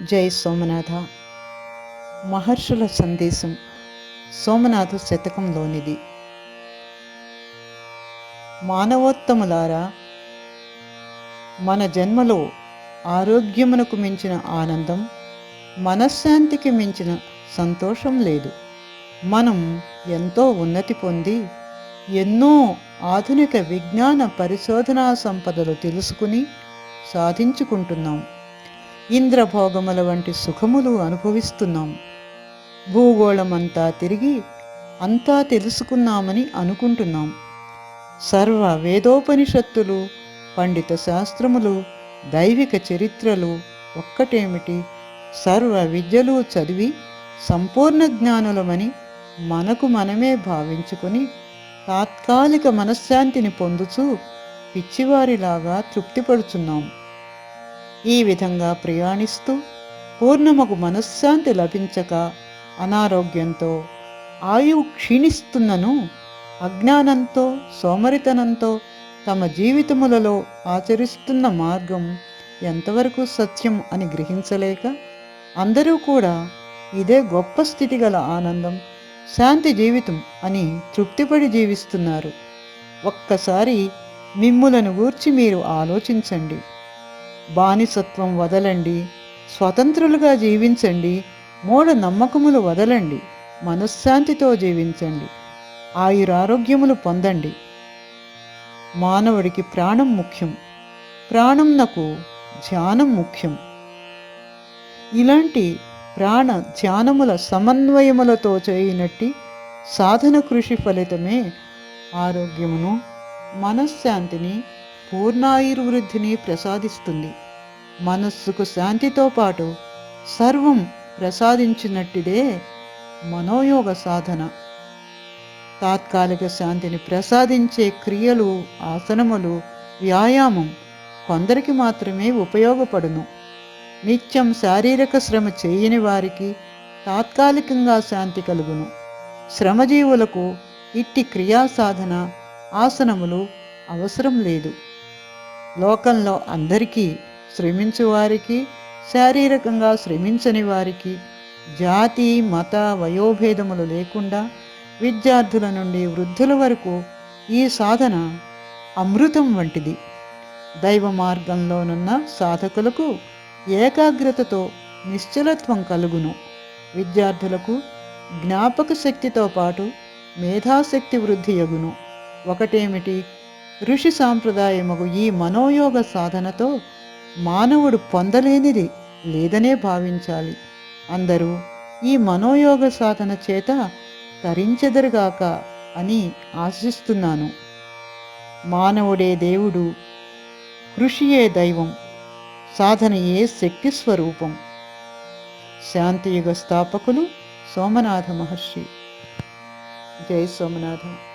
జై సోమనాథ. మహర్షుల సందేశం సోమనాథ శతకంలోనిది. మానవోత్తములారా మన జన్మలో ఆరోగ్యమునకు మించిన ఆనందం మనశ్శాంతికి మించిన సంతోషం లేదు. మనం ఎంతో ఉన్నతి పొంది ఎన్నో ఆధునిక విజ్ఞాన పరిశోధనా సంపదలు తెలుసుకుని సాధించుకుంటున్నాం. ఇంద్రభోగముల వంటి సుఖములు అనుభవిస్తున్నాం. భూగోళమంతా తిరిగి అంతా తెలుసుకున్నామని అనుకుంటున్నాం. సర్వ వేదోపనిషత్తులు పండిత శాస్త్రములు దైవిక చరిత్రలు ఒక్కటేమిటి? సర్వ విద్యలు చదివి సంపూర్ణ జ్ఞానులమని మనకు మనమే భావించుకొని తాత్కాలిక మనశ్శాంతిని పొందుచూ పిచ్చివారిలాగా తృప్తిపడుచున్నాం. ఈ విధంగా ప్రయాణిస్తూ పూర్ణముకు మనశ్శాంతి లభించక అనారోగ్యంతో ఆయువు క్షీణిస్తున్నను అజ్ఞానంతో సోమరితనంతో తమ జీవితములలో ఆచరిస్తున్న మార్గం ఎంతవరకు సత్యం అని గ్రహించలేక అందరూ కూడా ఇదే గొప్ప స్థితి గల ఆనందం శాంతి జీవితం అని తృప్తిపడి జీవిస్తున్నారు. ఒక్కసారి మిమ్ములను గూర్చి మీరు ఆలోచించండి. బానిసత్వం వదలండి. స్వతంత్రులుగా జీవించండి. మూఢ నమ్మకములు వదలండి. మనశ్శాంతితో జీవించండి. ఆయురారోగ్యములు పొందండి. మానవుడికి ప్రాణం ముఖ్యం. ప్రాణంనకు ధ్యానం ముఖ్యం. ఇలాంటి ప్రాణ ధ్యానముల సమన్వయములతో చేయనట్టి సాధన కృషి ఫలితమే ఆరోగ్యమును మనశ్శాంతిని పూర్ణాయుర్వృద్ధిని ప్రసాదిస్తుంది. మనస్సుకు శాంతితో పాటు సర్వం ప్రసాదించినట్టిదే మనోయోగ సాధన. తాత్కాలిక శాంతిని ప్రసాదించే క్రియలు ఆసనములు వ్యాయామం కొందరికి మాత్రమే ఉపయోగపడును. నిత్యం శారీరక శ్రమ చేయని వారికి తాత్కాలికంగా శాంతి కలుగును. శ్రమజీవులకు ఇట్టి క్రియా సాధన ఆసనములు అవసరం లేదు. లోకంలో అందరికీ శ్రమించు వారికి శారీరకంగా శ్రమించని వారికి జాతి మత వయోభేదములు లేకుండా విద్యార్థుల నుండి వృద్ధుల వరకు ఈ సాధన అమృతం వంటిది. దైవ మార్గంలోనున్న సాధకులకు ఏకాగ్రతతో నిశ్చలత్వం కలుగును. విద్యార్థులకు జ్ఞాపక శక్తితో పాటు మేధాశక్తి వృద్ధి యగును ఒకటేమిటి? ఋషి సాంప్రదాయముగు ఈ మనోయోగ సాధనతో మానవుడు పొందలేనిది లేదనే భావించాలి. అందరూ ఈ మనోయోగ సాధన చేత తరించెదరుగాక అని ఆశిస్తున్నాను. మానవుడే దేవుడు కృషియే దైవం సాధనయే శక్తి స్వరూపం. శాంతియుగ స్థాపకులు సోమనాథ మహర్షి. జై సోమనాథ.